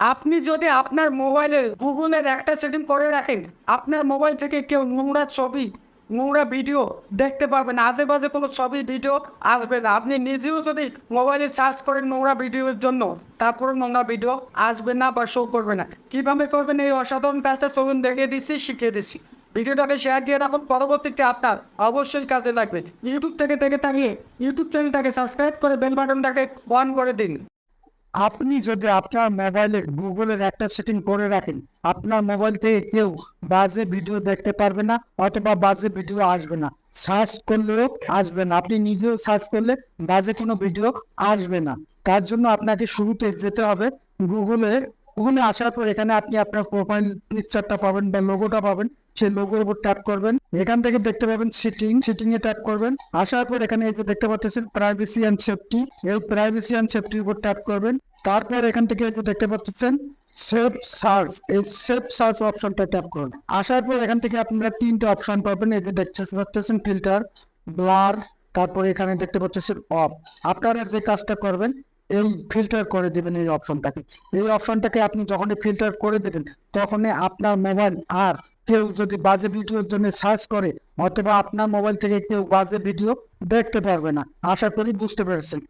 আপনি যদি আপনার মোবাইলে গুগলের একটা সেটিং করে রাখেন, আপনার মোবাইল থেকে কেউ নোংরা ছবি, নোংরা ভিডিও দেখতে পারবেন আশেপাশে কোনো ছবি, ভিডিও আসবে না। আপনি নিজেও যদি মোবাইলে সার্চ করেন নোংরা ভিডিওর জন্য, তারপরে নোংরা ভিডিও আসবে না বা শো করবে না। কীভাবে করবেন? এই অসাধারণ কাজটা চলুন দেখিয়ে দিচ্ছি, শিখিয়ে দিচ্ছি। ভিডিওটাকে শেয়ার দিয়ে রাখুন। পরবর্তীতে আপনার অবশ্যই কাজে লাগবে। ইউটিউব থেকে থেকে থাকলে ইউটিউব চ্যানেলটাকে সাবস্ক্রাইব করে বেল বাটনটাকে অন করে দিন। আপনি যদি আপনার মোবাইলে গুগলের একটা সেটিং করে রাখেন, আপনার মোবাইল থেকে কেউ বাজে ভিডিও দেখতে পারবে না অথবা বাজে ভিডিও আসবে না। সার্চ করলেও আসবে না। আপনি নিজেও সার্চ করলে বাজে কোনো ভিডিও আসবে না। তার জন্য আপনাকে শুরুতে যেতে হবে গুগলে ওখানে আসার পর এখানে আপনি আপনার প্রোফাইল পিকচারটা পাবেন বা লোগোটা পাবেন। সেই লোগোর উপর ট্যাপ করবেন। এখান থেকে দেখতে পাবেন সিটিং সিটিং এ ট্যাপ করবেন। আসার পর এখানে এই যে দেখতে পাচ্ছেন প্রাইভেসি অ্যান্ড সেফটি এই প্রাইভেসি অ্যান্ড সেফটির উপর ট্যাপ করবেন। তারপর এখান থেকে এই যে দেখতে পাচ্ছেন সেফ সার্চ এই সেফ সার্চ অপশনটা ট্যাপ করুন আসার পর এখান থেকে আপনারা তিনটে অপশন পাবেন। এই যে দেখতে পাচ্ছেন ফিল্টার ব্লার তারপর এখানে দেখতে পাচ্ছেন অফ আপনারা যে কাজটা করবেন এই ফিল্টার করে দেবেন এই অপশনটাকে এই অপশনটাকে আপনি যখন ফিল্টার করে দেবেন, তখনই আপনার মোবাইল আর কেউ যদি বাজে ভিডিওর জন্য সার্চ করে, অথবা আপনার মোবাইল থেকে কেউ বাজে ভিডিও দেখতে পারবে না। আশা করি বুঝতে পেরেছেন।